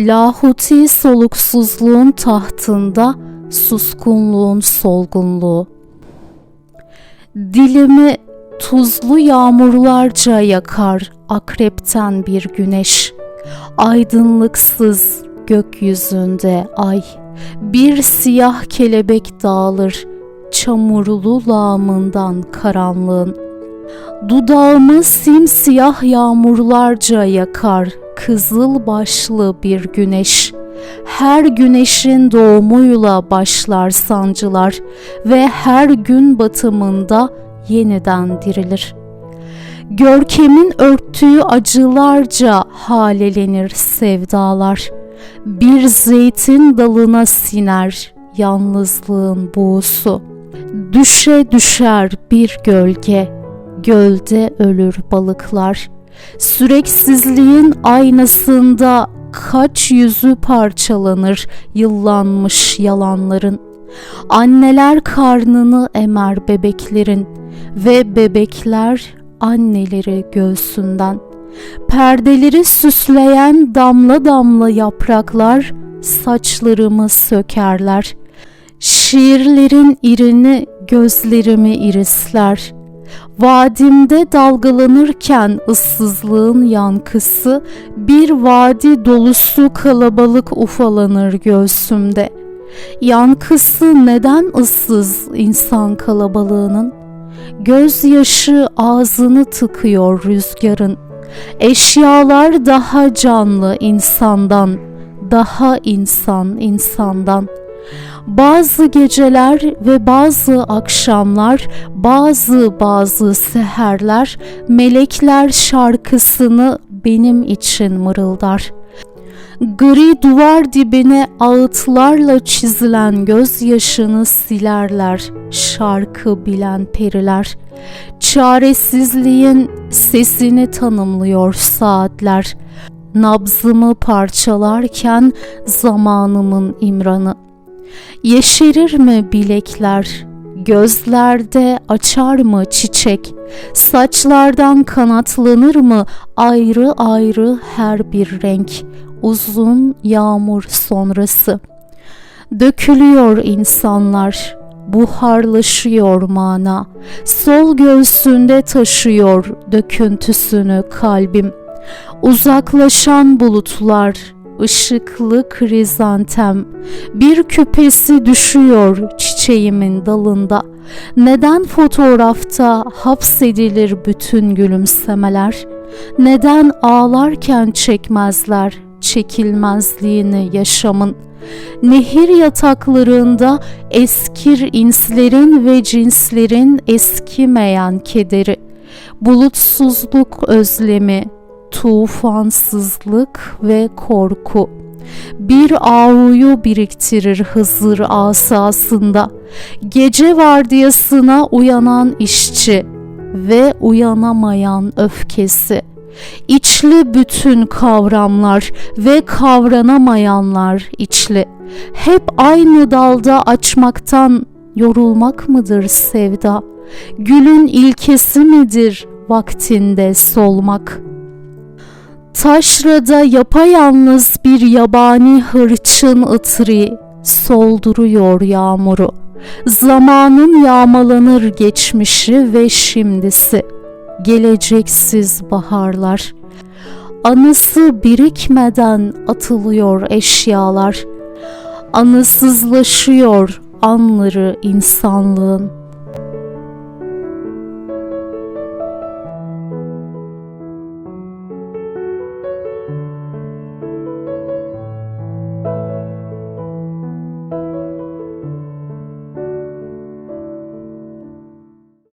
Lahuti soluksuzluğun tahtında suskunluğun solgunluğu. Dilimi tuzlu yağmurlarca yakar akrepten bir güneş. Aydınlıksız gökyüzünde ay, bir siyah kelebek dağılır çamurlu lağımından karanlığın. Dudağımı simsiyah yağmurlarca yakar kızıl başlı bir güneş. Her güneşin doğumuyla başlar sancılar ve her gün batımında yeniden dirilir. Görkemin örttüğü acılarca halelenir sevdalar. Bir zeytin dalına siner yalnızlığın buğusu. Düşe düşer bir gölge, gölde ölür balıklar. Süreksizliğin aynasında kaç yüzü parçalanır yıllanmış yalanların. Anneler karnını emer bebeklerin ve bebekler anneleri göğsünden. Perdeleri süsleyen damla damla yapraklar saçlarımı sökerler. Şiirlerin irini gözlerimi irisler. Vadimde dalgalanırken ıssızlığın yankısı bir vadi dolusu kalabalık ufalanır göğsümde. Yankısı neden ıssız insan kalabalığının? Gözyaşı ağzını tıkıyor rüzgarın. Eşyalar daha canlı insandan, daha insan insandan. Bazı geceler ve bazı akşamlar, bazı bazı seherler melekler şarkısını benim için mırıldar. Gri duvar dibine ağıtlarla çizilen gözyaşını silerler şarkı bilen periler. Çaresizliğin sesini tanımlıyor saatler. Nabzımı parçalarken zamanımın imranı. Yeşerir mi bilekler, gözlerde açar mı çiçek, saçlardan kanatlanır mı? Ayrı ayrı her bir renk, uzun yağmur sonrası. Dökülüyor insanlar, buharlaşıyor mana, sol göğsünde taşıyor döküntüsünü kalbim. Uzaklaşan bulutlar, ışıklı krizantem, bir küpesi düşüyor çiçeğimin dalında. Neden fotoğrafta hapsedilir bütün gülümsemeler? Neden ağlarken çekmezler çekilmezliğini yaşamın? Nehir yataklarında eskir inslerin ve cinslerin eskimeyen kederi, bulutsuzluk özlemi, tufansızlık ve korku. Bir avuyu biriktirir Hızır asasında. Gece vardiyasına uyanan işçi ve uyanamayan öfkesi. İçli bütün kavramlar ve kavranamayanlar içli. Hep aynı dalda açmaktan yorulmak mıdır sevda? Gülün ilkesi midir vaktinde solmak?'' Taşrada yapayalnız bir yabani hırçın ıtri solduruyor yağmuru. Zamanın yağmalanır geçmişi ve şimdisi, geleceksiz baharlar. Anısı birikmeden atılıyor eşyalar. Anısızlaşıyor anları insanlığın.